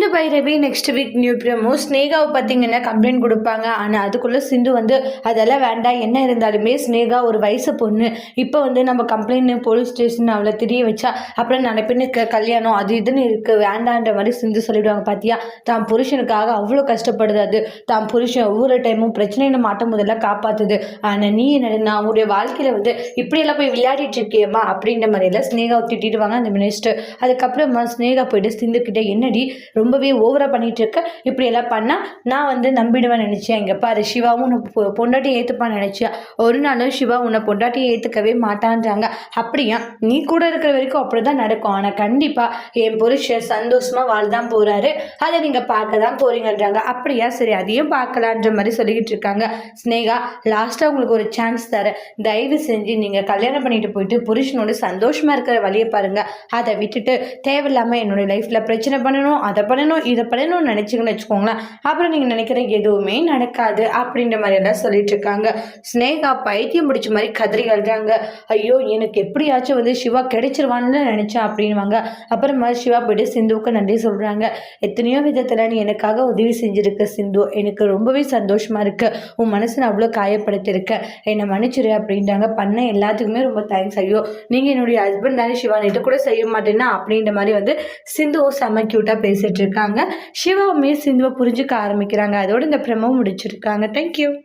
இந்த Bhairavi next week new promo. ஸ்னேகாவை பார்த்தீங்கன்னா complaint கொடுப்பாங்க? ஆனால் அதுக்குள்ளே சிந்து வந்து அதெல்லாம் வேண்டாம். என்ன இருந்தாலுமே ஸ்னேகா ஒரு வயசு பொண்ணு. இப்போ வந்து நம்ம கம்ப்ளைண்ட் போலீஸ் ஸ்டேஷன் அவளை தெரிய வச்சா அப்புறம் நிறைய கல்யாணம் அது இதுன்னு இருக்குது வேண்டான்ற மாதிரி சிந்து சொல்லிவிடுவாங்க பார்த்தியா தான் புருஷனுக்காக அவ்வளோ கஷ்டப்படுது அது. தான் புருஷன் ஒவ்வொரு டைமும் பிரச்சனையில மாட்டும் போதெல்லாம் காப்பாற்றுது ஆனால் நீ என்ன நான் உன்னுடைய வாழ்க்கையில் வந்து இப்படியெல்லாம் போய் விளையாடிட்டு இருக்கியம்மா? அப்படின்ற மாதிரியெல்லாம் ஸ்னேகாவை திட்டிடுவாங்க அந்த மினிஸ்டர் அதுக்கப்புறமா ஸ்னேகா போயிட்டு சிந்துக்கிட்ட என்னடி? ரொம்ப ரொம்பவே ஓவராக பண்ணிட்டு இருக்க இப்படி எல்லாம் பண்ணால் நான் வந்து நம்பிடுவேன் நினச்சேன். இங்கே பாரு சிவாவும் உன்னை பொ- பொண்டாட்டி ஏற்றுப்பான்னு நினச்சியா? ஒரு நாளும் சிவா உன்னை பொண்டாட்டியை ஏற்றுக்கவே மாட்டான்றாங்க. அப்படியா? நீ கூட இருக்கிற வரைக்கும் அப்படி தான் நடக்கும். ஆனால் கண்டிப்பாக என் புருஷன் சந்தோஷமாக வாழ்தான் போகிறாரு அதை நீங்கள் பார்க்க தான் போகிறீங்கன்றாங்க அப்படியா? சரி அதையும் பார்க்கலான்ற மாதிரி சொல்லிக்கிட்டு இருக்காங்க. ஸ்னேகா லாஸ்ட்டாக உங்களுக்கு ஒரு சான்ஸ் தரேன். தயவு செஞ்சு நீங்கள் கல்யாணம் பண்ணிட்டு போயிட்டு புருஷனோட சந்தோஷமாக இருக்கிற வழியை பாருங்கள் அதை விட்டுட்டு தேவையில்லாமல் என்னுடைய லைஃப்பில் பிரச்சனை பண்ணணும் அதை பண்ணணும் இதை பண்ணணும்னு நினச்சிங்கன்னு வச்சுக்கோங்களேன். அப்புறம் நீங்கள் நினைக்கிற எதுவுமே நடக்காது அப்படின்ற மாதிரி எல்லாம் சொல்லிட்டு இருக்காங்க. ஸ்னேகா பைத்தியம் பிடிச்ச மாதிரி கதறி அழுறாங்க ஐயோ எனக்கு எப்படியாச்சும் வந்து சிவா கிடைச்சிருவான்னு நினச்சேன் அப்படின்வாங்க அப்புறமா சிவா போயிட்டு சிந்துவுக்கு நன்றி சொல்கிறாங்க எத்தனையோ விதத்தில் நீ எனக்காக உதவி செஞ்சுருக்க சிந்து. எனக்கு ரொம்பவே சந்தோஷமாக இருக்குது உன் மனசை நான் அவ்வளோ காயப்படுத்தியிருக்க. என்னை மன்னிச்சிரு அப்படின்றாங்க. பண்ண எல்லாத்துக்குமே ரொம்ப தேங்க்ஸ் ஐயோ நீங்கள் என்னுடைய ஹஸ்பண்ட் தானே சிவா இது கூட செய்ய மாட்டேன்னா அப்படின்ற மாதிரி வந்து சிந்துவும் செம்ம க்யூட்டாக பேசிகிட்டு இருக்காங்க. சிவாவுமே சிந்துவை புரிஞ்சுக்க ஆரம்பிக்கிறாங்க. அதோட இந்த பிரமோ முடிச்சிருக்காங்க. தேங்க்யூ